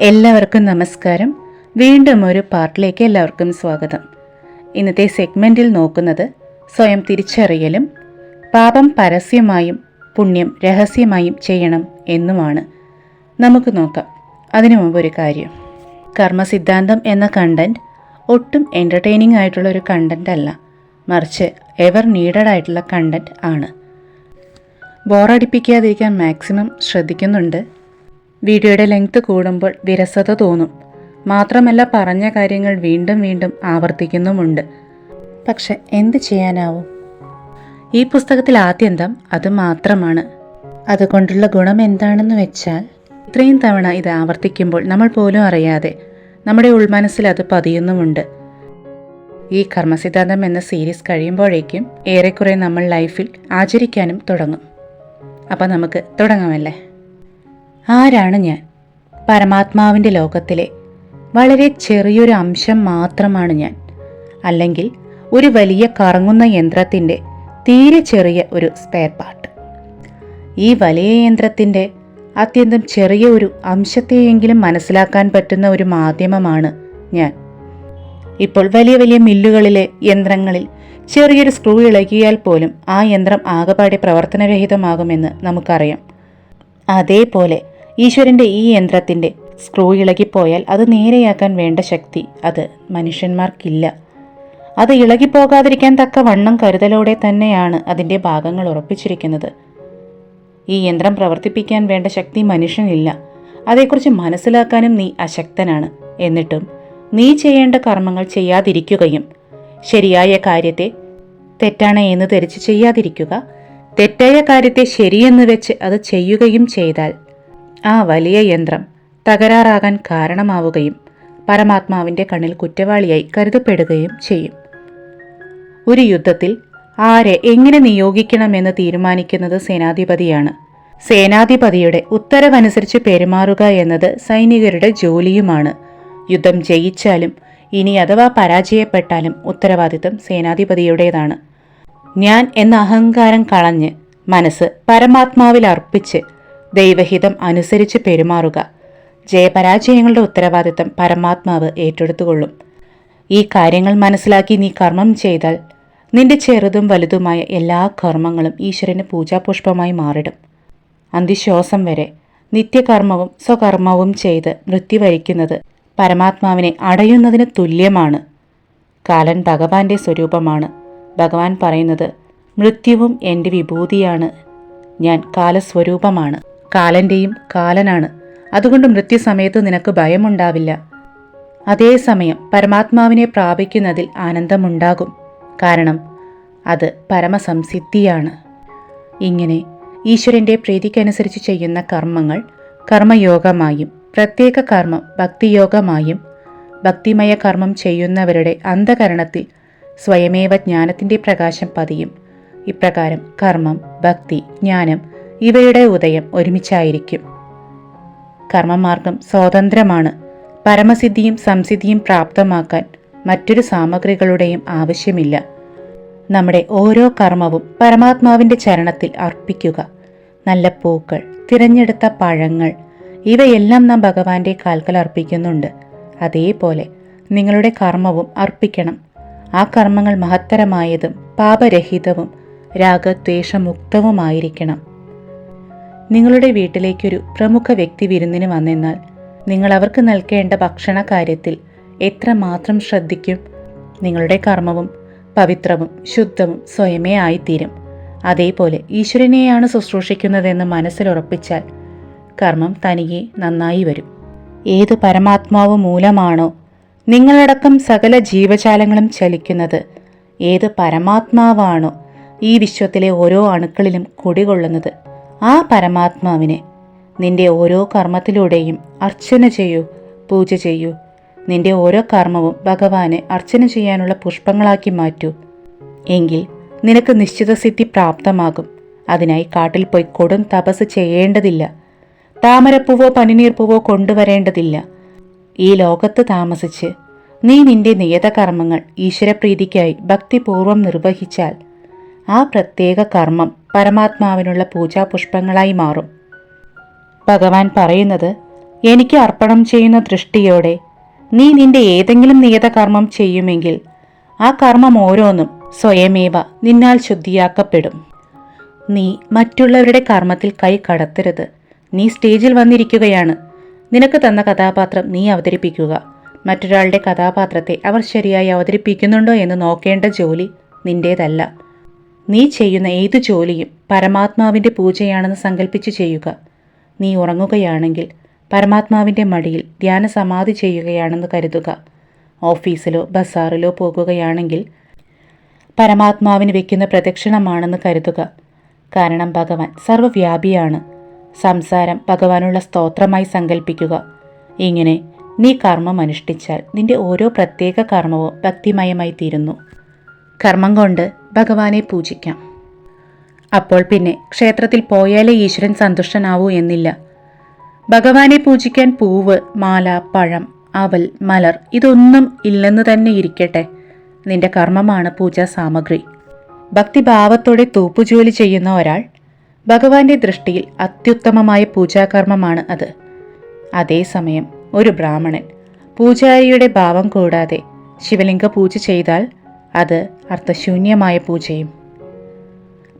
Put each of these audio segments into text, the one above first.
എല്ലാവർക്കും നമസ്കാരം. വീണ്ടും ഒരു പാർട്ടിലേക്ക് എല്ലാവർക്കും സ്വാഗതം. ഇന്നത്തെ സെഗ്മെന്റിൽ നോക്കുന്നത് സ്വയം തിരിച്ചറിയലും പാപം പരസ്യമായും പുണ്യം രഹസ്യമായും ചെയ്യണം എന്നുമാണ്. നമുക്ക് നോക്കാം. അതിനു മുമ്പ് ഒരു കാര്യം. കർമ്മസിദ്ധാന്തം എന്ന കണ്ടന്റ് ഒട്ടും എന്റർടൈനിങ് ആയിട്ടുള്ള ഒരു കണ്ടന്റ് അല്ല. മറിച്ച് എവർ നീഡഡ് ആയിട്ടുള്ള കണ്ടന്റ് ആണ്. ബോറടിപ്പിക്കാതിരിക്കാൻ മാക്സിമം ശ്രദ്ധിക്കുന്നുണ്ട്. വീഡിയോയുടെ ലെങ്ത് കൂടുമ്പോൾ വിരസത തോന്നും. മാത്രമല്ല പറഞ്ഞ കാര്യങ്ങൾ വീണ്ടും വീണ്ടും ആവർത്തിക്കുന്നുമുണ്ട്. പക്ഷെ എന്ത് ചെയ്യാനാവും? ഈ പുസ്തകത്തിൽ ആദ്യന്തം അത് മാത്രമാണ്. അതുകൊണ്ടുള്ള ഗുണം എന്താണെന്ന് വെച്ചാൽ ഇത്രയും തവണ ഇത് ആവർത്തിക്കുമ്പോൾ നമ്മൾ പോലും അറിയാതെ നമ്മുടെ ഉൾമനസ്സിൽ അത് പതിയുന്നുമുണ്ട്. ഈ കർമ്മസിദ്ധാന്തം എന്ന സീരീസ് കഴിയുമ്പോഴേക്കും ഏറെക്കുറെ നമ്മൾ ലൈഫിൽ ആചരിക്കാനും തുടങ്ങും. അപ്പം നമുക്ക് തുടങ്ങാമല്ലേ? ആരാണ് ഞാൻ? പരമാത്മാവിന്റെ ലോകത്തിലെ വളരെ ചെറിയൊരു അംശം മാത്രമാണ് ഞാൻ. അല്ലെങ്കിൽ ഒരു വലിയ കറങ്ങുന്ന യന്ത്രത്തിന്റെ തീരെ ചെറിയ ഒരു സ്പെയർ പാർട്ട് ഈ വലിയ യന്ത്രത്തിന്റെ അത്യന്തം ചെറിയ ഒരു അംശത്തെയെങ്കിലും മനസ്സിലാക്കാൻ പറ്റുന്ന ഒരു മാധ്യമമാണ് ഞാൻ. ഇപ്പോൾ വലിയ വലിയ മില്ലുകളിലെ യന്ത്രങ്ങളിൽ ചെറിയൊരു സ്ക്രൂ ഇളകിയാൽ പോലും ആ യന്ത്രം ആകപാടെ പ്രവർത്തനരഹിതമാകുമെന്ന് നമുക്കറിയാം. അതേപോലെ ഈശ്വരന്റെ ഈ യന്ത്രത്തിന്റെ സ്ക്രൂ ഇളകിപ്പോയാൽ അത് നേരെയാക്കാൻ വേണ്ട ശക്തി അത് മനുഷ്യന്മാർക്കില്ല. അത് ഇളകിപ്പോകാതിരിക്കാൻ തക്ക വണ്ണം കരുതലോടെ തന്നെയാണ് അതിന്റെ ഭാഗങ്ങൾ ഉറപ്പിച്ചിരിക്കുന്നത്. ഈ യന്ത്രം പ്രവർത്തിപ്പിക്കാൻ വേണ്ട ശക്തി മനുഷ്യനില്ല. അതേക്കുറിച്ച് മനസ്സിലാക്കാനും നീ അശക്തനാണ്. എന്നിട്ടും നീ ചെയ്യേണ്ട കർമ്മങ്ങൾ ചെയ്യാതിരിക്കുകയും ശരിയായ കാര്യത്തെ തെറ്റാണ് എന്ന് ധരിച്ച് ചെയ്യാതിരിക്കുക തെറ്റായ കാര്യത്തെ ശരിയെന്ന് വെച്ച് അത് ചെയ്യുകയും ചെയ്താൽ ആ വലിയ യന്ത്രം തകരാറാകാൻ കാരണമാവുകയും പരമാത്മാവിന്റെ കണ്ണിൽ കുറ്റവാളിയായി കരുതപ്പെടുകയും ചെയ്യും. ഒരു യുദ്ധത്തിൽ ആരെ എങ്ങനെ നിയോഗിക്കണമെന്ന് തീരുമാനിക്കുന്നത് സേനാധിപതിയാണ്. സേനാധിപതിയുടെ ഉത്തരവനുസരിച്ച് പെരുമാറുക എന്നത് സൈനികരുടെ ജോലിയുമാണ്. യുദ്ധം ജയിച്ചാലും ഇനി അഥവാ പരാജയപ്പെട്ടാലും ഉത്തരവാദിത്തം സേനാധിപതിയുടേതാണ്. ഞാൻ എന്ന അഹങ്കാരം കളഞ്ഞ് മനസ്സ് പരമാത്മാവിൽ അർപ്പിച്ച് ദൈവഹിതം അനുസരിച്ച് പെരുമാറുക. ജയപരാജയങ്ങളുടെ ഉത്തരവാദിത്തം പരമാത്മാവ് ഏറ്റെടുത്തുകൊള്ളും. ഈ കാര്യങ്ങൾ മനസ്സിലാക്കി നീ കർമ്മം ചെയ്താൽ നിന്റെ ചെറുതും വലുതുമായ എല്ലാ കർമ്മങ്ങളും ഈശ്വരന് പൂജാപുഷ്പമായി മാറിടും. അന്തിശ്വാസം വരെ നിത്യകർമ്മവും സ്വകർമ്മവും ചെയ്ത് മൃത്യു വരിക്കുന്നത് പരമാത്മാവിനെ അടയുന്നതിന് തുല്യമാണ്. കാലൻ ഭഗവാന്റെ സ്വരൂപമാണ്. ഭഗവാൻ പറയുന്നത് മൃത്യുവും എന്റെ വിഭൂതിയാണ്. ഞാൻ കാലസ്വരൂപമാണ്. കാലന്റെയും കാലനാണ്. അതുകൊണ്ട് മൃത്യുസമയത്ത് നിനക്ക് ഭയമുണ്ടാവില്ല. അതേസമയം പരമാത്മാവിനെ പ്രാപിക്കുന്നതിൽ ആനന്ദമുണ്ടാകും. കാരണം അത് പരമസംസിദ്ധിയാണ്. ഇങ്ങനെ ഈശ്വരന്റെ പ്രീതിക്കനുസരിച്ച് ചെയ്യുന്ന കർമ്മങ്ങൾ കർമ്മയോഗമായും പ്രത്യേക കർമ്മം ഭക്തിയോഗമായും ഭക്തിമയ കർമ്മം ചെയ്യുന്നവരുടെ അന്ധകരണത്തിൽ സ്വയമേവ ജ്ഞാനത്തിന്റെ പ്രകാശം പതിയും. ഇപ്രകാരം കർമ്മം ഭക്തി ജ്ഞാനം ഇവയുടെ ഉദയം ഒരുമിച്ചായിരിക്കും. കർമ്മമാർഗം സ്വതന്ത്രമാണ്. പരമസിദ്ധിയും സംസിദ്ധിയും പ്രാപ്തമാക്കാൻ മറ്റൊരു സാമഗ്രികളുടെയും ആവശ്യമില്ല. നമ്മുടെ ഓരോ കർമ്മവും പരമാത്മാവിന്റെ ചരണത്തിൽ അർപ്പിക്കുക. നല്ല പൂക്കൾ തിരഞ്ഞെടുത്ത പഴങ്ങൾ ഇവയെല്ലാം നാം ഭഗവാന്റെ കാൽക്കൽ അർപ്പിക്കുന്നുണ്ട്. അതേപോലെ നിങ്ങളുടെ കർമ്മവും അർപ്പിക്കണം. ആ കർമ്മങ്ങൾ മഹത്തരമായതും പാപരഹിതവും രാഗദ്വേഷമുക്തവുമായിരിക്കണം. നിങ്ങളുടെ വീട്ടിലേക്കൊരു പ്രമുഖ വ്യക്തി വിരുന്നിന് വന്നെന്നാൽ നിങ്ങൾ അവർക്ക് നൽകേണ്ട ഭക്ഷണ കാര്യത്തിൽ എത്രമാത്രം ശ്രദ്ധിക്കും? നിങ്ങളുടെ കർമ്മവും പവിത്രവും ശുദ്ധവും സ്വയമേ ആയിത്തീരും. അതേപോലെ ഈശ്വരനെയാണ് ശുശ്രൂഷിക്കുന്നതെന്ന് മനസ്സിലുറപ്പിച്ചാൽ കർമ്മം തനിയെ നന്നായി വരും. ഏത് പരമാത്മാവ് മൂലമാണോ നിങ്ങളടക്കം സകല ജീവജാലങ്ങളും ചലിക്കുന്നത് ഏത് പരമാത്മാവാണോ ഈ വിശ്വത്തിലെ ഓരോ അണുക്കളിലും കുടികൊള്ളുന്നത്. ആ പരമാത്മാവിനെ നിന്റെ ഓരോ കർമ്മത്തിലൂടെയും അർച്ചന ചെയ്യൂ പൂജ ചെയ്യൂ. നിന്റെ ഓരോ കർമ്മവും ഭഗവാനെ അർച്ചന ചെയ്യാനുള്ള പുഷ്പങ്ങളാക്കി മാറ്റൂ. എങ്കിൽ നിനക്ക് നിശ്ചിത സിദ്ധി പ്രാപ്തമാകും. അതിനായി കാട്ടിൽ പോയി കൊടും തപസ് ചെയ്യേണ്ടതില്ല. താമരപ്പൂവോ പനിനീർപ്പൂവോ കൊണ്ടുവരേണ്ടതില്ല. ഈ ലോകത്ത് താമസിച്ച് നീ നിന്റെ നിയതകർമ്മങ്ങൾ ഈശ്വരപ്രീതിക്കായി ഭക്തിപൂർവം നിർവഹിച്ചാൽ ആ പ്രത്യേക കർമ്മം പരമാത്മാവിനുള്ള പൂജാപുഷ്പങ്ങളായി മാറും. ഭഗവാൻ പറയുന്നത് എനിക്ക് അർപ്പണം ചെയ്യുന്ന ദൃഷ്ടിയോടെ നീ നിന്റെ ഏതെങ്കിലും നിയതകർമ്മം ചെയ്യുമെങ്കിൽ ആ കർമ്മം ഓരോന്നും സ്വയമേവ നിന്നാൽ ശുദ്ധിയാക്കപ്പെടും. നീ മറ്റുള്ളവരുടെ കർമ്മത്തിൽ കൈ കടത്തരുത്. നീ സ്റ്റേജിൽ വന്നിരിക്കുകയാണ്. നിനക്ക് തന്ന കഥാപാത്രം നീ അവതരിപ്പിക്കുക. മറ്റൊരാളുടെ കഥാപാത്രത്തെ അവർ ശരിയായി അവതരിപ്പിക്കുന്നുണ്ടോ എന്ന് നോക്കേണ്ട ജോലി നിന്റേതല്ല. നീ ചെയ്യുന്ന ഏതു ജോലിയും പരമാത്മാവിന്റെ പൂജയാണെന്ന് സങ്കല്പിച്ച് ചെയ്യുക. നീ ഉറങ്ങുകയാണെങ്കിൽ പരമാത്മാവിന്റെ മടിയിൽ ധ്യാന സമാധി ചെയ്യുകയാണെന്ന് കരുതുക. ഓഫീസിലോ ബസാറിലോ പോകുകയാണെങ്കിൽ പരമാത്മാവിന് വെക്കുന്ന പ്രദക്ഷിണമാണെന്ന് കരുതുക. കാരണം ഭഗവാൻ സർവവ്യാപിയാണ് സംസാരം ഭഗവാനുള്ള സ്തോത്രമായി സങ്കല്പിക്കുക ഇങ്ങനെ നീ കർമ്മം അനുഷ്ഠിച്ചാൽ നിന്റെ ഓരോ പ്രത്യേക കർമ്മവും ഭക്തിമയമായി തീരുന്നു കർമ്മം കൊണ്ട് ഭഗവാനെ പൂജിക്കാം. അപ്പോൾ പിന്നെ ക്ഷേത്രത്തിൽ പോയാലേ ഈശ്വരൻ സന്തുഷ്ടനാവൂ എന്നില്ല. ഭഗവാനെ പൂജിക്കാൻ പൂവ് മാല പഴം അവൽ മലർ ഇതൊന്നും ഇല്ലെന്ന് തന്നെ ഇരിക്കട്ടെ. നിന്റെ കർമ്മമാണ് പൂജാ സാമഗ്രി. ഭക്തിഭാവത്തോടെ തൂപ്പുജോലി ചെയ്യുന്ന ഒരാൾ ഭഗവാന്റെ ദൃഷ്ടിയിൽ അത്യുത്തമമായ പൂജാകർമ്മമാണ് അത്. അതേസമയം ഒരു ബ്രാഹ്മണൻ പൂജാരിയുടെ ഭാവം കൂടാതെ ശിവലിംഗ പൂജ ചെയ്താൽ അത് അർത്ഥശൂന്യമായ പൂജയും.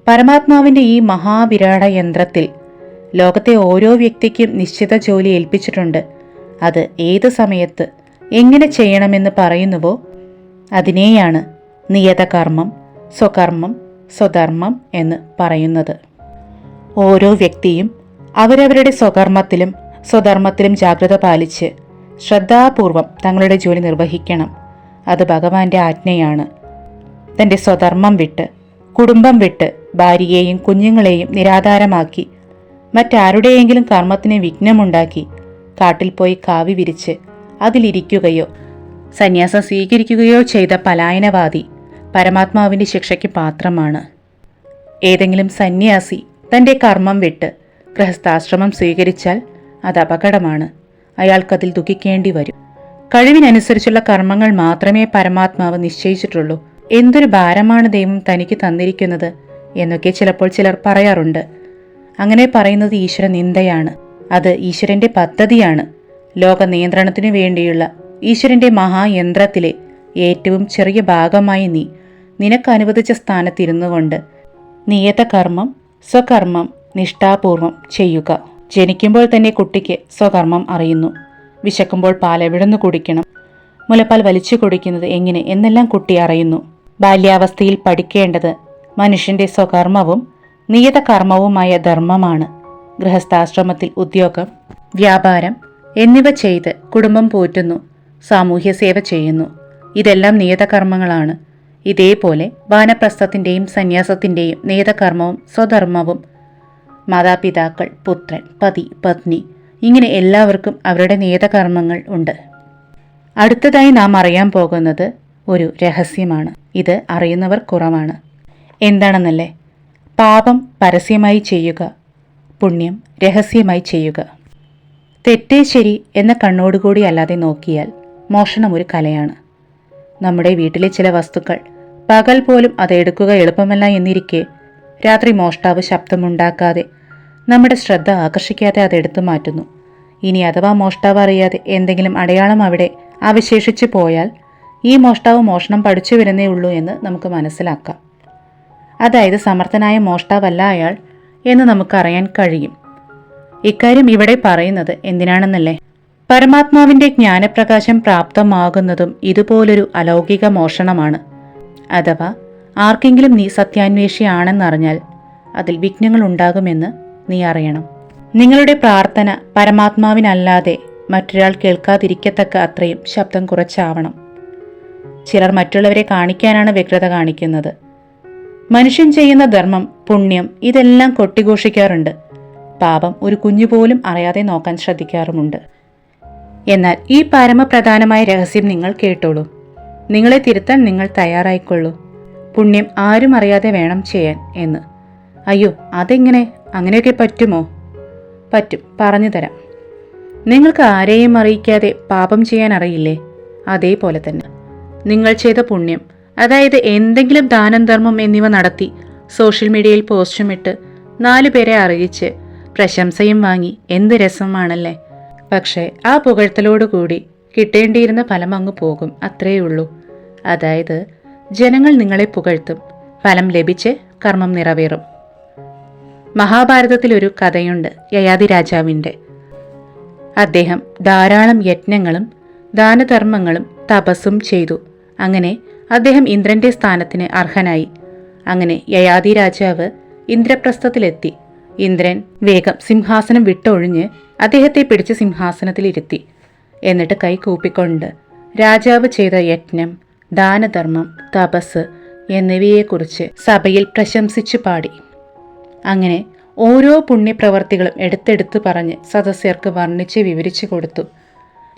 പരമാത്മാവിന്റെ ഈ മഹാവിരാട യന്ത്രത്തിൽ ലോകത്തെ ഓരോ വ്യക്തിക്കും നിശ്ചിത ജോലി ഏൽപ്പിച്ചിട്ടുണ്ട്. അത് ഏത് സമയത്ത് എങ്ങനെ ചെയ്യണമെന്ന് പറയുന്നുവോ അതിനെയാണ് നിയതകർമ്മം സ്വകർമ്മം സ്വധർമ്മം എന്ന് പറയുന്നത്. ഓരോ വ്യക്തിയും അവരവരുടെ സ്വകർമ്മത്തിലും സ്വധർമ്മത്തിലും ജാഗ്രത പാലിച്ച് ശ്രദ്ധാപൂർവം തങ്ങളുടെ ജോലി നിർവഹിക്കണം. അത് ഭഗവാന്റെ ആജ്ഞയാണ്. തന്റെ സ്വധർമ്മം വിട്ട് കുടുംബം വിട്ട് ഭാര്യയെയും കുഞ്ഞുങ്ങളെയും നിരാധാരമാക്കി മറ്റാരുടെയെങ്കിലും കർമ്മത്തിന് വിഘ്നമുണ്ടാക്കി കാട്ടിൽ പോയി കാവി വിരിച്ച് അതിലിരിക്കുകയോ സന്യാസം സ്വീകരിക്കുകയോ ചെയ്ത പലായനവാദി പരമാത്മാവിന്റെ ശിക്ഷയ്ക്ക് പാത്രമാണ്. ഏതെങ്കിലും സന്യാസി തന്റെ കർമ്മം വിട്ട് ഗൃഹസ്ഥാശ്രമം സ്വീകരിച്ചാൽ അത് അപകടമാണ്. അയാൾക്കതിൽ ദുഃഖിക്കേണ്ടി വരും. കഴിവിനനുസരിച്ചുള്ള കർമ്മങ്ങൾ മാത്രമേ പരമാത്മാവ് നിശ്ചയിച്ചിട്ടുള്ളൂ. എന്തൊരു ഭാരമാണ് ദൈവം തനിക്ക് തന്നിരിക്കുന്നത് എന്നൊക്കെ ചിലപ്പോൾ ചിലർ പറയാറുണ്ട്. അങ്ങനെ പറയുന്നത് ഈശ്വര നിന്ദയാണ്. അത് ഈശ്വരന്റെ പദ്ധതിയാണ്. ലോക നിയന്ത്രണത്തിനു വേണ്ടിയുള്ള ഈശ്വരന്റെ മഹായന്ത്രത്തിലെ ഏറ്റവും ചെറിയ ഭാഗമായി നീ നിനക്ക് അനുവദിച്ച സ്ഥാനത്തിരുന്നു കൊണ്ട് നിയത കർമ്മം സ്വകർമ്മം നിഷ്ഠാപൂർവം ചെയ്യുക. ജനിക്കുമ്പോൾ തന്നെ കുട്ടിക്ക് സ്വകർമ്മം അറിയുന്നു. വിശക്കുമ്പോൾ പാൽ എവിടുന്ന് കുടിക്കണം? മുലപ്പാൽ വലിച്ചു കുടിക്കുന്നത് എങ്ങനെ? എന്നെല്ലാം കുട്ടി അറിയുന്നു. ബാല്യാവസ്ഥയിൽ പഠിക്കേണ്ടത് മനുഷ്യന്റെ സ്വകർമ്മവും നിയത കർമ്മവുമായ ധർമ്മമാണ്. ഗൃഹസ്ഥാശ്രമത്തിൽ ഉദ്യോഗം വ്യാപാരം എന്നിവ ചെയ്ത് കുടുംബം പോറ്റുന്നു സാമൂഹ്യ സേവ ചെയ്യുന്നു. ഇതെല്ലാം നിയതകർമ്മങ്ങളാണ്. ഇതേപോലെ വാനപ്രസ്ഥത്തിന്റെയും സന്യാസത്തിന്റെയും നിയതകർമ്മവും സ്വധർമ്മവും മാതാപിതാക്കൾ പുത്രൻ പതി പത്നി ഇങ്ങനെ എല്ലാവർക്കും അവരുടെ നിയതകർമ്മങ്ങൾ ഉണ്ട്. അടുത്തതായി നാം അറിയാൻ പോകുന്നത് ഒരു രഹസ്യമാണ്. ഇത് അറിയുന്നവർ കുറവാണ്. എന്താണെന്നല്ലേ? പാപം പരസ്യമായി ചെയ്യുക. പുണ്യം രഹസ്യമായി ചെയ്യുക. തെറ്റേ ശരി എന്ന കണ്ണോടുകൂടി അല്ലാതെ നോക്കിയാൽ മോഷണം ഒരു കലയാണ്. നമ്മുടെ വീട്ടിലെ ചില വസ്തുക്കൾ പകൽ പോലും അത് എടുക്കുക എളുപ്പമല്ല എന്നിരിക്കെ രാത്രി മോഷ്ടാവ് ശബ്ദമുണ്ടാക്കാതെ നമ്മുടെ ശ്രദ്ധ ആകർഷിക്കാതെ അതെടുത്തു മാറ്റുന്നു. ഇനി അഥവാ മോഷ്ടാവ് അറിയാതെ എന്തെങ്കിലും അടയാളം അവിടെ അവശേഷിച്ചു പോയാൽ ഈ മോഷ്ടാവ് മോഷണം പഠിച്ചു വരുന്നേ ഉള്ളൂ എന്ന് നമുക്ക് മനസ്സിലാക്കാം. അതായത് സമർത്ഥനായ മോഷ്ടാവല്ല അയാൾ എന്ന് നമുക്കറിയാൻ കഴിയും. ഇക്കാര്യം ഇവിടെ പറയുന്നത് എന്തിനാണെന്നല്ലേ? പരമാത്മാവിന്റെ ജ്ഞാനപ്രകാശം പ്രാപ്തമാകുന്നതും ഇതുപോലൊരു അലൗകിക മോഷണമാണ്. അഥവാ ആർക്കെങ്കിലും നീ സത്യാന്വേഷിയാണെന്നറിഞ്ഞാൽ അതിൽ വിഘ്നങ്ങൾ ഉണ്ടാകുമെന്ന് നീ അറിയണം. നിങ്ങളുടെ പ്രാർത്ഥന പരമാത്മാവിനല്ലാതെ മറ്റൊരാൾ കേൾക്കാതിരിക്കത്തക്ക അത്രയും ശബ്ദം കുറച്ചാവണം. ചിലർ മറ്റുള്ളവരെ കാണിക്കാനാണ് വ്യഗ്രത കാണിക്കുന്നത്. മനുഷ്യൻ ചെയ്യുന്ന ധർമ്മം പുണ്യം ഇതെല്ലാം കൊട്ടിഘോഷിക്കാറുണ്ട്. പാപം ഒരു കുഞ്ഞു പോലും അറിയാതെ നോക്കാൻ ശ്രദ്ധിക്കാറുമുണ്ട്. എന്നാൽ ഈ പരമപ്രധാനമായ രഹസ്യം നിങ്ങൾ കേട്ടോളൂ. നിങ്ങളെ തിരുത്താൻ നിങ്ങൾ തയ്യാറായിക്കൊള്ളൂ. പുണ്യം ആരും അറിയാതെ വേണം ചെയ്യാൻ എന്ന്. അയ്യോ അതെങ്ങനെ? അങ്ങനെയൊക്കെ പറ്റുമോ? പറ്റും. പറഞ്ഞു തരാം. നിങ്ങൾക്ക് ആരെയും അറിയിക്കാതെ പാപം ചെയ്യാൻ അറിയില്ലേ? അതേപോലെ തന്നെ. നിങ്ങൾ ചെയ്ത പുണ്യം. അതായത് എന്തെങ്കിലും ദാനം ധർമ്മം എന്നിവ നടത്തി സോഷ്യൽ മീഡിയയിൽ പോസ്റ്റുമിട്ട് നാലു പേരെ അറിയിച്ച് പ്രശംസയും വാങ്ങി. എന്ത് രസമാണല്ലേ? പക്ഷേ ആ പുകഴ്ത്തലോടുകൂടി കിട്ടേണ്ടിയിരുന്ന ഫലം അങ്ങ് പോകും. അത്രയേ ഉള്ളൂ. അതായത് ജനങ്ങൾ നിങ്ങളെ പുകഴ്ത്തും. ഫലം ലഭിച്ച് കർമ്മം നിറവേറും. മഹാഭാരതത്തിലൊരു കഥയുണ്ട് യയാതി രാജാവിന്റെ. അദ്ദേഹം ധാരാളം യജ്ഞങ്ങളും ദാനധർമ്മങ്ങളും തപസ്സും ചെയ്തു. അങ്ങനെ അദ്ദേഹം ഇന്ദ്രന്റെ സ്ഥാനത്തിന് അർഹനായി. അങ്ങനെ യയാതി രാജാവ് ഇന്ദ്രപ്രസ്ഥത്തിലെത്തി. ഇന്ദ്രൻ വേഗം സിംഹാസനം വിട്ടൊഴിഞ്ഞ് അദ്ദേഹത്തെ പിടിച്ച് സിംഹാസനത്തിലിരുത്തി. എന്നിട്ട് കൈ കൂപ്പിക്കൊണ്ട് രാജാവ് ചെയ്ത യജ്ഞം ദാനധർമ്മം തപസ് എന്നിവയെക്കുറിച്ച് സഭയിൽ പ്രശംസിച്ചു പാടി. അങ്ങനെ ഓരോ പുണ്യപ്രവർത്തികളും എടുത്തെടുത്ത് പറഞ്ഞ് സദസ്യർക്ക് വർണിച്ച് വിവരിച്ചു കൊടുത്തു.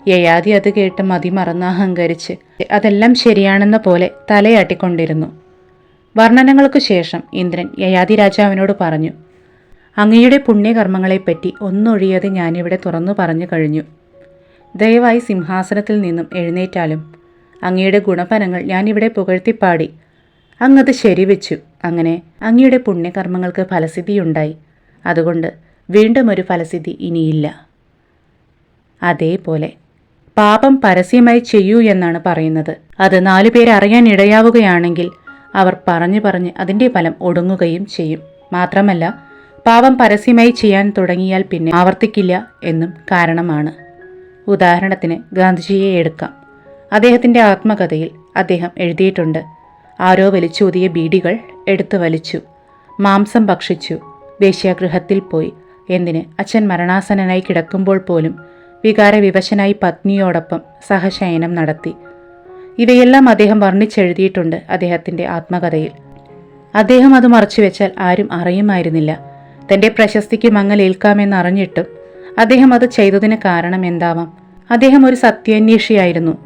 യയാതി അത് കേട്ട് മതി അഹങ്കരിച്ച്. അതെല്ലാം ശരിയാണെന്ന പോലെ തലയാട്ടിക്കൊണ്ടിരുന്നു. വർണനങ്ങൾക്കു ശേഷം ഇന്ദ്രൻ യയാതി രാജാവിനോട് പറഞ്ഞു അങ്ങയുടെ പുണ്യകർമ്മങ്ങളെപ്പറ്റി ഒന്നൊഴിയാതെ ഞാനിവിടെ തുറന്നു പറഞ്ഞു കഴിഞ്ഞു. ദയവായി സിംഹാസനത്തിൽ നിന്നും എഴുന്നേറ്റാലും അങ്ങയുടെ ഗുണഫലങ്ങൾ ഞാനിവിടെ പുകഴ്ത്തിപ്പാടി. അങ്ങത് ശരിവെച്ചു. അങ്ങനെ അങ്ങയുടെ പുണ്യകർമ്മങ്ങൾക്ക് ഫലസിദ്ധിയുണ്ടായി. അതുകൊണ്ട് വീണ്ടും ഒരു ഫലസിദ്ധി ഇനിയില്ല. അതേപോലെ പാപം പരസ്യമായി ചെയ്യൂ എന്നാണ് പറയുന്നത്. അത് നാലു പേർ അറിയാൻ ഇടയാവുകയാണെങ്കിൽ അവർ പറഞ്ഞു പറഞ്ഞ് അതിന്റെ ഫലം ഒടുങ്ങുകയും ചെയ്യും. മാത്രമല്ല പാപം പരസ്യമായി ചെയ്യാൻ തുടങ്ങിയാൽ പിന്നെ ആവർത്തിക്കില്ല എന്നും കാരണമാണ്. ഉദാഹരണത്തിന് ഗാന്ധിജിയെ എടുക്കാം. അദ്ദേഹത്തിന്റെ ആത്മകഥയിൽ അദ്ദേഹം എഴുതിയിട്ടുണ്ട് ആരോ വലിച്ചൂതിയ ബീഡികൾ എടുത്തു വലിച്ചു മാംസം ഭക്ഷിച്ചു വേശ്യാഗൃഹത്തിൽ പോയി എന്തിന് അച്ഛൻ മരണാസനനായി കിടക്കുമ്പോൾ പോലും വികാരവിവശനായി പത്നിയോടൊപ്പം സഹശയനം നടത്തി. ഇവയെല്ലാം അദ്ദേഹം വർണിച്ചെഴുതിയിട്ടുണ്ട് അദ്ദേഹത്തിന്റെ ആത്മകഥയിൽ. അദ്ദേഹം അത് മറച്ചുവെച്ചാൽ ആരും അറിയുമായിരുന്നില്ല. തന്റെ പ്രശസ്തിക്ക് മങ്ങലേൽക്കാമെന്നറിഞ്ഞിട്ടും അദ്ദേഹം അത് ചെയ്തതിന് കാരണം എന്താവാം? അദ്ദേഹം ഒരു സത്യാന്വേഷിയായിരുന്നു.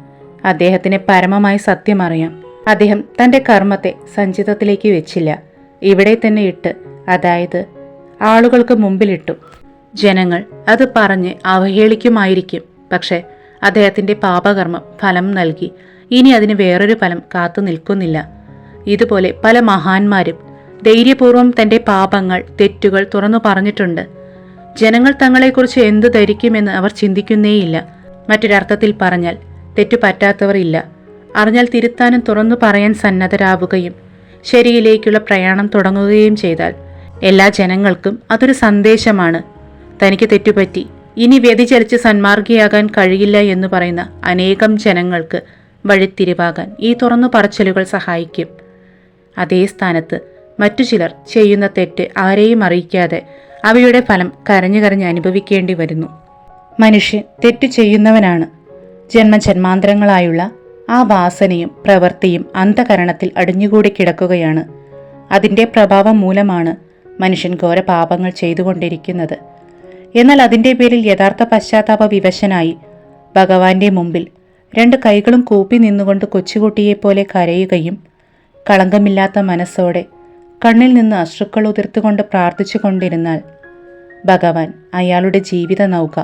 അദ്ദേഹത്തിന് പരമമായി സത്യമറിയാം. അദ്ദേഹം തന്റെ കർമ്മത്തെ സഞ്ചിതത്തിലേക്ക് വെച്ചില്ല. ഇവിടെ തന്നെ ഇട്ട് അതായത് ആളുകൾക്ക് മുമ്പിലിട്ടു. ജനങ്ങൾ അത് പറഞ്ഞ് അവഹേളിക്കുമായിരിക്കും. പക്ഷേ അദ്ദേഹത്തിന്റെ പാപകർമ്മം ഫലം നൽകി. ഇനി അതിന് വേറൊരു ഫലം കാത്തു നിൽക്കുന്നില്ല. ഇതുപോലെ പല മഹാന്മാരും ധൈര്യപൂർവം തന്റെ പാപങ്ങൾ തെറ്റുകൾ തുറന്നു പറഞ്ഞിട്ടുണ്ട്. ജനങ്ങൾ തങ്ങളെക്കുറിച്ച് എന്തു ധരിക്കുമെന്ന് അവർ ചിന്തിക്കുന്നേയില്ല. മറ്റൊരർത്ഥത്തിൽ പറഞ്ഞാൽ തെറ്റു പറ്റാത്തവർ ഇല്ല. അറിഞ്ഞാൽ തിരുത്താനും തുറന്നു പറയാൻ സന്നദ്ധരാവുകയും ശരിയിലേക്കുള്ള പ്രയാണം തുടങ്ങുകയും ചെയ്താൽ എല്ലാ ജനങ്ങൾക്കും അതൊരു സന്ദേശമാണ്. തനിക്ക് തെറ്റുപറ്റി. ഇനി വ്യതിചലിച്ച് സന്മാർഗിയാകാൻ കഴിയില്ല എന്ന് പറയുന്ന അനേകം ജനങ്ങൾക്ക് വഴിത്തിരിവാകാൻ ഈ തുറന്നു പറച്ചിലുകൾ സഹായിക്കും. അതേ സ്ഥാനത്ത് മറ്റു ചിലർ ചെയ്യുന്ന തെറ്റ് ആരെയും അറിയിക്കാതെ അവയുടെ ഫലം കരഞ്ഞു കരഞ്ഞ് അനുഭവിക്കേണ്ടി വരുന്നു. മനുഷ്യൻ തെറ്റ് ചെയ്യുന്നവനാണ്. ജന്മജന്മാന്തരങ്ങളായുള്ള ആ വാസനയും പ്രവൃത്തിയും അന്ധകരണത്തിൽ അടിഞ്ഞുകൂടി കിടക്കുകയാണ്. അതിന്റെ പ്രഭാവം മൂലമാണ് മനുഷ്യൻ ഘോര പാപങ്ങൾ ചെയ്തുകൊണ്ടിരിക്കുന്നത്. എന്നാൽ അതിന്റെ പേരിൽ യഥാർത്ഥ പശ്ചാത്താപ വിവശനായി. ഭഗവാന്റെ മുമ്പിൽ രണ്ട് കൈകളും കൂപ്പി നിന്നുകൊണ്ട് കൊച്ചുകുട്ടിയെപ്പോലെ കരയുകയും കളങ്കമില്ലാത്ത മനസ്സോടെ കണ്ണിൽ നിന്ന് അശ്രുക്കൾ ഉതിർത്തുകൊണ്ട് പ്രാർത്ഥിച്ചു കൊണ്ടിരുന്നാൽ ഭഗവാൻ അയാളുടെ ജീവിത നൗക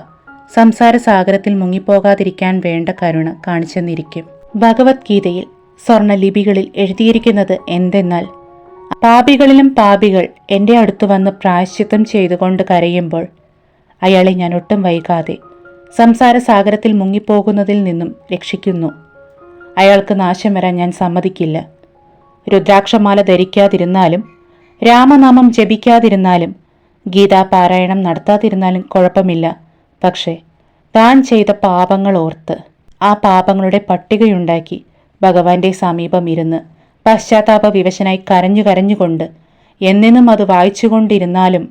സംസാര സാഗരത്തിൽ മുങ്ങിപ്പോകാതിരിക്കാൻ വേണ്ട കരുണ കാണിച്ചെന്നിരിക്കും. ഭഗവത്ഗീതയിൽ സ്വർണലിപികളിൽ എഴുതിയിരിക്കുന്നത് എന്തെന്നാൽ പാപികളിലും പാപികൾ എന്റെ അടുത്ത് വന്ന് പ്രായശ്ചിത്തം ചെയ്തുകൊണ്ട് കരയുമ്പോൾ അയാളെ ഞാൻ ഒട്ടും വൈകാതെ സംസാര സാഗരത്തിൽ മുങ്ങിപ്പോകുന്നതിൽ നിന്നും രക്ഷിക്കുന്നു. അയാൾക്ക് നാശം വരാൻ ഞാൻ സമ്മതിക്കില്ല. രുദ്രാക്ഷമാല ധരിക്കാതിരുന്നാലും രാമനാമം ജപിക്കാതിരുന്നാലും ഗീതാപാരായണം നടത്താതിരുന്നാലും കുഴപ്പമില്ല. പക്ഷേ താൻ ചെയ്ത പാപങ്ങൾ ഓർത്ത് ആ പാപങ്ങളുടെ പട്ടികയുണ്ടാക്കി ഭഗവാന്റെ സമീപം ഇരുന്ന് പശ്ചാത്താപ വിവശനായി കരഞ്ഞു കരഞ്ഞുകൊണ്ട് എന്നെന്നും അത് വായിച്ചുകൊണ്ടിരുന്നാലും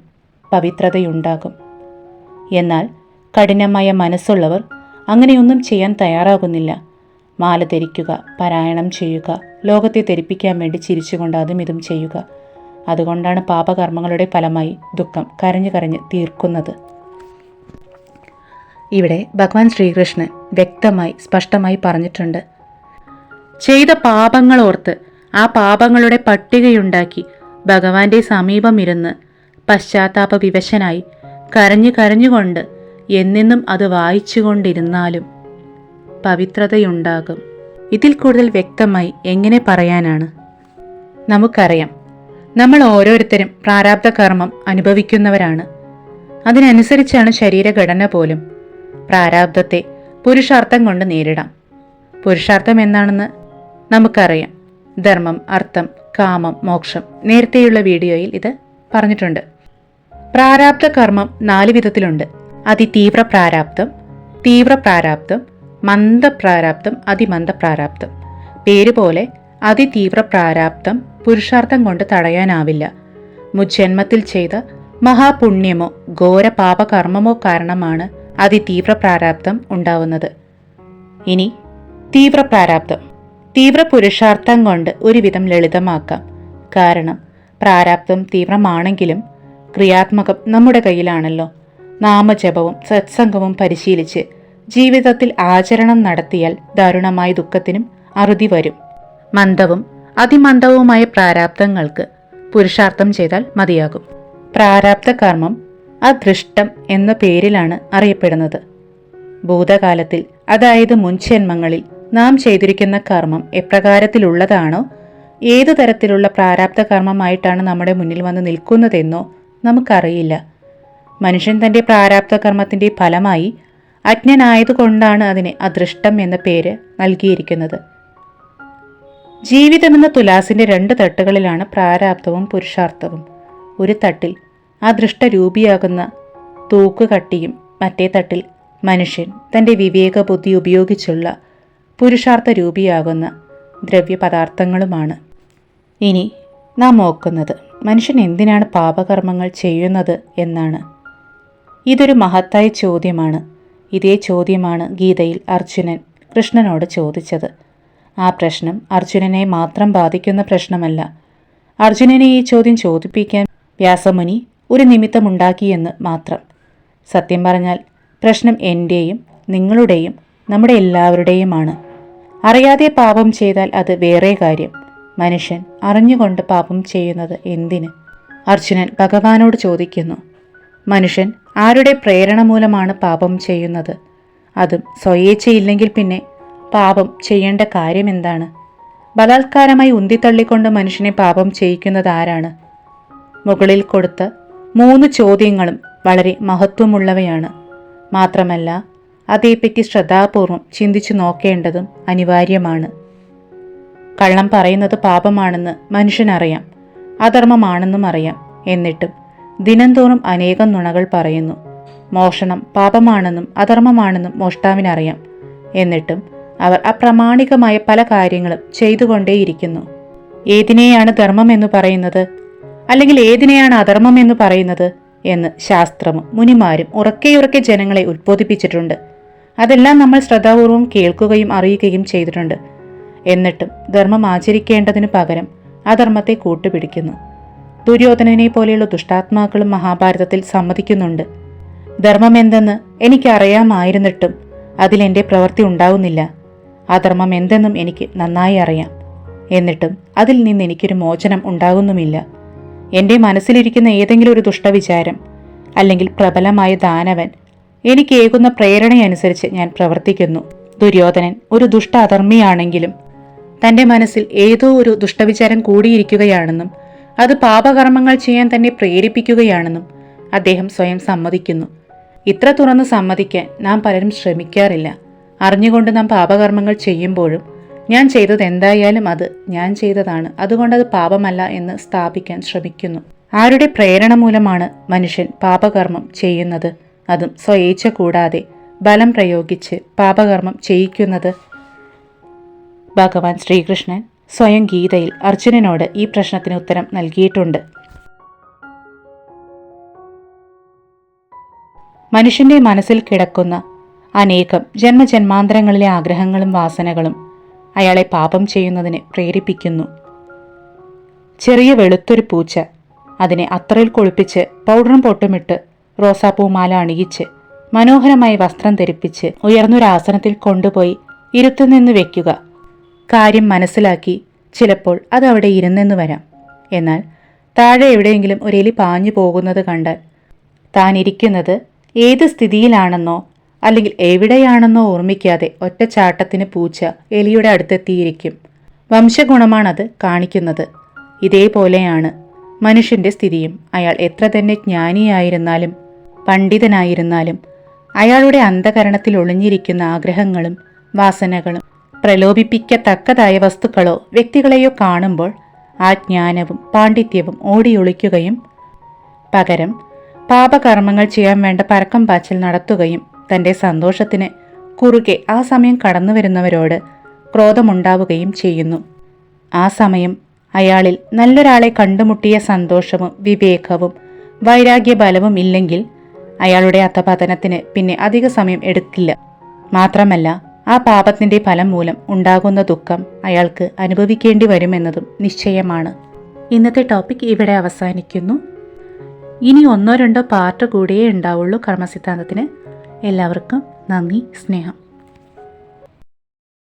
പവിത്രതയുണ്ടാകും. എന്നാൽ കഠിനമായ മനസ്സുള്ളവർ അങ്ങനെയൊന്നും ചെയ്യാൻ തയ്യാറാകുന്നില്ല. മാല ധരിക്കുക പാരായണം ചെയ്യുക ലോകത്തെ ധരിപ്പിക്കാൻ വേണ്ടി ചിരിച്ചുകൊണ്ട് അതും ഇതും ചെയ്യുക. അതുകൊണ്ടാണ് പാപകർമ്മങ്ങളുടെ ഫലമായി ദുഃഖം കരഞ്ഞു കരഞ്ഞ് തീർക്കുന്നത്. ഇവിടെ ഭഗവാൻ ശ്രീകൃഷ്ണൻ വ്യക്തമായി സ്പഷ്ടമായി പറഞ്ഞിട്ടുണ്ട്. ചെയ്ത പാപങ്ങൾ ഓർത്ത് ആ പാപങ്ങളുടെ പട്ടികയുണ്ടാക്കി ഭഗവാന്റെ സമീപം ഇരുന്ന് പശ്ചാത്താപ വിവശനായി കരഞ്ഞു കരഞ്ഞുകൊണ്ട് എന്നെന്നും അത് വായിച്ചുകൊണ്ടിരുന്നാലും പവിത്രതയുണ്ടാകും. ഇതിൽ കൂടുതൽ വ്യക്തമായി എങ്ങനെ പറയാനാണ്? നമുക്കറിയാം. നമ്മൾ ഓരോരുത്തരും പ്രാരാബ്ധ കർമ്മം അനുഭവിക്കുന്നവരാണ്. അതിനനുസരിച്ചാണ് ശരീരഘടന പോലും. പ്രാരാബ്ധത്തെ പുരുഷാർത്ഥം കൊണ്ട് നേരിടാം. പുരുഷാർത്ഥം എന്താണെന്ന് നമുക്കറിയാം. ധർമ്മം അർത്ഥം കാമം മോക്ഷം നേരത്തെയുള്ള വീഡിയോയിൽ ഇത് പറഞ്ഞിട്ടുണ്ട്. പ്രാരാബ്ധ കർമ്മം നാല് വിധത്തിലുണ്ട്. അതിതീവ്ര പ്രാരാബ്ധം തീവ്ര പ്രാരാബ്ധം മന്ദപ്രാരാബ്ധം അതിമന്ദ പ്രാരാബ്ധം പേര് പോലെ അതിതീവ്ര പ്രാരാബ്ധം പുരുഷാർത്ഥം കൊണ്ട് തടയാനാവില്ല. മുജന്മത്തിൽ ചെയ്ത മഹാപുണ്യമോ ഘോര പാപകർമ്മമോ കാരണമാണ് അതിതീവ്ര പ്രാരാബ്ധം ഉണ്ടാവുന്നത്. ഇനി തീവ്ര പ്രാരാബ്ധം തീവ്ര പുരുഷാർത്ഥം കൊണ്ട് ഒരുവിധം ലളിതമാക്കാം. കാരണം പ്രാരാബ്ധം തീവ്രമാണെങ്കിലും ക്രിയാത്മകം നമ്മുടെ കയ്യിലാണല്ലോ. നാമജപവും സത്സംഗവും പരിശീലിച്ച് ജീവിതത്തിൽ ആചരണം നടത്തിയാൽ ദാരുണമായ ദുഃഖത്തിനും അറുതി വരും. മന്ദവും അതിമന്ദവുമായ പ്രാരാബ്ദങ്ങൾക്ക് പുരുഷാർത്ഥം ചെയ്താൽ മതിയാകും. പ്രാരാബ്ധ കർമ്മം അദൃഷ്ടം എന്ന പേരിലാണ് അറിയപ്പെടുന്നത്. ഭൂതകാലത്തിൽ അതായത് മുൻജന്മങ്ങളിൽ നാം ചെയ്തിരിക്കുന്ന കർമ്മം എപ്രകാരത്തിലുള്ളതാണോ? ഏതു തരത്തിലുള്ള പ്രാരാബ്ധ കർമ്മമായിട്ടാണ് നമ്മുടെ മുന്നിൽ വന്ന് നിൽക്കുന്നതെന്നോ നമുക്കറിയില്ല. മനുഷ്യൻ തന്റെ പ്രാരാബ്ധ കർമ്മത്തിന്റെ ഫലമായി അജ്ഞനായതുകൊണ്ടാണ് അതിന് അദൃഷ്ടം എന്ന പേര് നൽകിയിരിക്കുന്നത്. ജീവിതമെന്ന തുലാസിന്റെ രണ്ട് തട്ടുകളിലാണ് പ്രാരാബ്ധവും പുരുഷാർത്ഥവും. ഒരു തട്ടിൽ അദൃഷ്ടരൂപിയാകുന്ന തൂക്കുകട്ടിയും മറ്റേ തട്ടിൽ മനുഷ്യൻ തന്റെ വിവേകബുദ്ധി ഉപയോഗിച്ചുള്ള പുരുഷാർത്ഥ രൂപിയാകുന്ന ദ്രവ്യപദാർത്ഥങ്ങളുമാണ്. ഇനി നാം നോക്കുന്നത് മനുഷ്യൻ എന്തിനാണ് പാപകർമ്മങ്ങൾ ചെയ്യുന്നത് എന്നാണ്. ഇതൊരു മഹത്തായ ചോദ്യമാണ്. ഇതേ ചോദ്യമാണ് ഗീതയിൽ അർജുനൻ കൃഷ്ണനോട് ചോദിച്ചത്. ആ പ്രശ്നം അർജുനനെ മാത്രം ബാധിക്കുന്ന പ്രശ്നമല്ല. അർജുനനെ ഈ ചോദ്യം ചോദിപ്പിക്കാൻ വ്യാസമുനി ഒരു നിമിത്തമുണ്ടാക്കിയെന്ന് മാത്രം. സത്യം പറഞ്ഞാൽ പ്രശ്നം എന്റെയും നിങ്ങളുടെയും നമ്മുടെ എല്ലാവരുടെയുമാണ്. അറിയാതെ പാപം ചെയ്താൽ അത് വേറെ കാര്യം. മനുഷ്യൻ അറിഞ്ഞുകൊണ്ട് പാപം ചെയ്യുന്നത് എന്തിന്? അർജുനൻ ഭഗവാനോട് ചോദിക്കുന്നു. മനുഷ്യൻ ആരുടെ പ്രേരണ മൂലമാണ് പാപം ചെയ്യുന്നത്? അതും സ്വയേച്ഛയില്ലെങ്കിൽ പിന്നെ പാപം ചെയ്യേണ്ട കാര്യം എന്താണ്? ബലാത്കാരമായി ഉന്തിത്തള്ളിക്കൊണ്ട് മനുഷ്യനെ പാപം ചെയ്യിക്കുന്നത് ആരാണ്? മുകളിൽ കൊടുത്ത മൂന്ന് ചോദ്യങ്ങളും വളരെ മഹത്വമുള്ളവയാണ്. മാത്രമല്ല അതേപ്പറ്റി ശ്രദ്ധാപൂർവം ചിന്തിച്ചു നോക്കേണ്ടതും അനിവാര്യമാണ്. കള്ളം പറയുന്നത് പാപമാണെന്ന് മനുഷ്യനറിയാം അധർമ്മമാണെന്നും അറിയാം. എന്നിട്ടും ദിനംതോറും അനേകം നുണകൾ പറയുന്നു. മോഷണം പാപമാണെന്നും അധർമ്മമാണെന്നും മോഷ്ടാവിനറിയാം. എന്നിട്ടും അവർ അപ്രമാണികമായ പല കാര്യങ്ങളും ചെയ്തുകൊണ്ടേയിരിക്കുന്നു. ഏതിനെയാണ് ധർമ്മം എന്ന് പറയുന്നത്? അല്ലെങ്കിൽ ഏതിനെയാണ് അധർമ്മം എന്ന് പറയുന്നത്? എന്ന് ശാസ്ത്രവും മുനിമാരും ഉറക്കെയുറക്കെ ജനങ്ങളെ ഉത്ബോധിപ്പിച്ചിട്ടുണ്ട്. അതെല്ലാം നമ്മൾ ശ്രദ്ധാപൂർവം കേൾക്കുകയും അറിയുകയും ചെയ്തിട്ടുണ്ട്. എന്നിട്ടും ധർമ്മം ആചരിക്കേണ്ടതിനു പകരം അധർമ്മത്തെ കൂട്ടുപിടിക്കുന്നു. ദുര്യോധനനെ പോലെയുള്ള ദുഷ്ടാത്മാക്കളും മഹാഭാരതത്തിൽ സമ്മതിക്കുന്നുണ്ട്. ധർമ്മം എന്തെന്ന് എനിക്കറിയാമായിരുന്നിട്ടും അതിലെന്റെ പ്രവൃത്തി ഉണ്ടാവുന്നില്ല. അധർമ്മം എന്തെന്നും എനിക്ക് നന്നായി അറിയാം. എന്നിട്ടും അതിൽ നിന്ന് എനിക്കൊരു മോചനം ഉണ്ടാകുന്നുമില്ല. എന്റെ മനസ്സിലിരിക്കുന്ന ഏതെങ്കിലും ഒരു ദുഷ്ടവിചാരം അല്ലെങ്കിൽ പ്രബലമായ ദാനവൻ എനിക്ക് ഏകുന്ന പ്രേരണയനുസരിച്ച് ഞാൻ പ്രവർത്തിക്കുന്നു. ദുര്യോധനൻ ഒരു ദുഷ്ട അധർമ്മിയാണെങ്കിലും തന്റെ മനസ്സിൽ ഏതോ ഒരു ദുഷ്ടവിചാരം കൂടിയിരിക്കുകയാണെന്നും അത് പാപകർമ്മങ്ങൾ ചെയ്യാൻ തന്നെ പ്രേരിപ്പിക്കുകയാണെന്നും അദ്ദേഹം സ്വയം സമ്മതിക്കുന്നു. ഇത്ര തുറന്ന് സമ്മതിക്കാൻ നാം പലരും ശ്രമിക്കാറില്ല. അറിഞ്ഞുകൊണ്ട് നാം പാപകർമ്മങ്ങൾ ചെയ്യുമ്പോഴും ഞാൻ ചെയ്തത് എന്തായാലും അത് ഞാൻ ചെയ്തതാണ് അതുകൊണ്ടത് പാപമല്ല എന്ന് സ്ഥാപിക്കാൻ ശ്രമിക്കുന്നു. ആരുടെ പ്രേരണ മൂലമാണ് മനുഷ്യൻ പാപകർമ്മം ചെയ്യുന്നത്? അതും സ്വയേച്ഛ കൂടാതെ ബലം പ്രയോഗിച്ച് പാപകർമ്മം ചെയ്യിക്കുന്നത് ഭഗവാൻ ശ്രീകൃഷ്ണൻ സ്വയം ഗീതയിൽ അർജുനനോട് ഈ പ്രശ്നത്തിന് ഉത്തരം നൽകിയിട്ടുണ്ട്. മനുഷ്യന്റെ മനസ്സിൽ കിടക്കുന്ന അനേകം ജന്മജന്മാന്തരങ്ങളിലെ ആഗ്രഹങ്ങളും വാസനകളും അയാളെ പാപം ചെയ്യുന്നതിന് പ്രേരിപ്പിക്കുന്നു. ചെറിയ വെളുത്തൊരു പൂച്ച അതിനെ അത്രയിൽ കൊഴുപ്പിച്ച് പൗഡറും പൊട്ടുമിട്ട് റോസാപ്പൂമാല അണിയിച്ച് മനോഹരമായി വസ്ത്രം ധരിപ്പിച്ച് ഉയർന്നൊരാസനത്തിൽ കൊണ്ടുപോയി ഇരുത്തുനിന്ന് വെക്കുക. കാര്യം മനസ്സിലാക്കി ചിലപ്പോൾ അത് അവിടെ ഇരുന്നെന്ന് വരാം. എന്നാൽ താഴെ എവിടെയെങ്കിലും ഒരു എലി പാഞ്ഞു പോകുന്നത് കണ്ടാൽ താൻ ഇരിക്കുന്നത് ഏത് സ്ഥിതിയിലാണെന്നോ അല്ലെങ്കിൽ എവിടെയാണെന്നോ ഓർമ്മിക്കാതെ ഒറ്റച്ചാട്ടത്തിന് പൂച്ച എലിയുടെ അടുത്തെത്തിയിരിക്കും. വംശഗുണമാണത് കാണിക്കുന്നത്. ഇതേപോലെയാണ് മനുഷ്യന്റെ സ്ഥിതിയും. അയാൾ എത്ര തന്നെ ജ്ഞാനിയായിരുന്നാലും പണ്ഡിതനായിരുന്നാലും അയാളുടെ അന്ധകരണത്തിൽ ഒളിഞ്ഞിരിക്കുന്ന ആഗ്രഹങ്ങളും വാസനകളും പ്രലോഭിപ്പിക്കത്തക്കതായ വസ്തുക്കളോ വ്യക്തികളെയോ കാണുമ്പോൾ ആ ജ്ഞാനവും പാണ്ഡിത്യവും ഓടിയൊളിക്കുകയും പകരം പാപകർമ്മങ്ങൾ ചെയ്യാൻ വേണ്ട പരക്കം പാച്ചൽ നടത്തുകയും തന്റെ സന്തോഷത്തിന് കുറുകെ ആ സമയം കടന്നു വരുന്നവരോട് ക്രോധമുണ്ടാവുകയും ചെയ്യുന്നു. ആ സമയം അയാളിൽ നല്ലൊരാളെ കണ്ടുമുട്ടിയ സന്തോഷവും വിവേകവും വൈരാഗ്യബലവും ഇല്ലെങ്കിൽ അയാളുടെ അധപതനത്തിന് പിന്നെ അധിക സമയം എടുക്കില്ല. മാത്രമല്ല ആ പാപത്തിന്റെ ഫലം മൂലം ഉണ്ടാകുന്ന ദുഃഖം അയാൾക്ക് അനുഭവിക്കേണ്ടി വരുമെന്നതും നിശ്ചയമാണ്. ഇന്നത്തെ ടോപ്പിക് ഇവിടെ അവസാനിക്കുന്നു. ഇനി ഒന്നോ രണ്ടോ പാർട്ട് കൂടിയേ ഉണ്ടാവുള്ളൂ കർമ്മസിദ്ധാന്തത്തിന്. എല്ലാവർക്കും നന്ദി സ്നേഹം.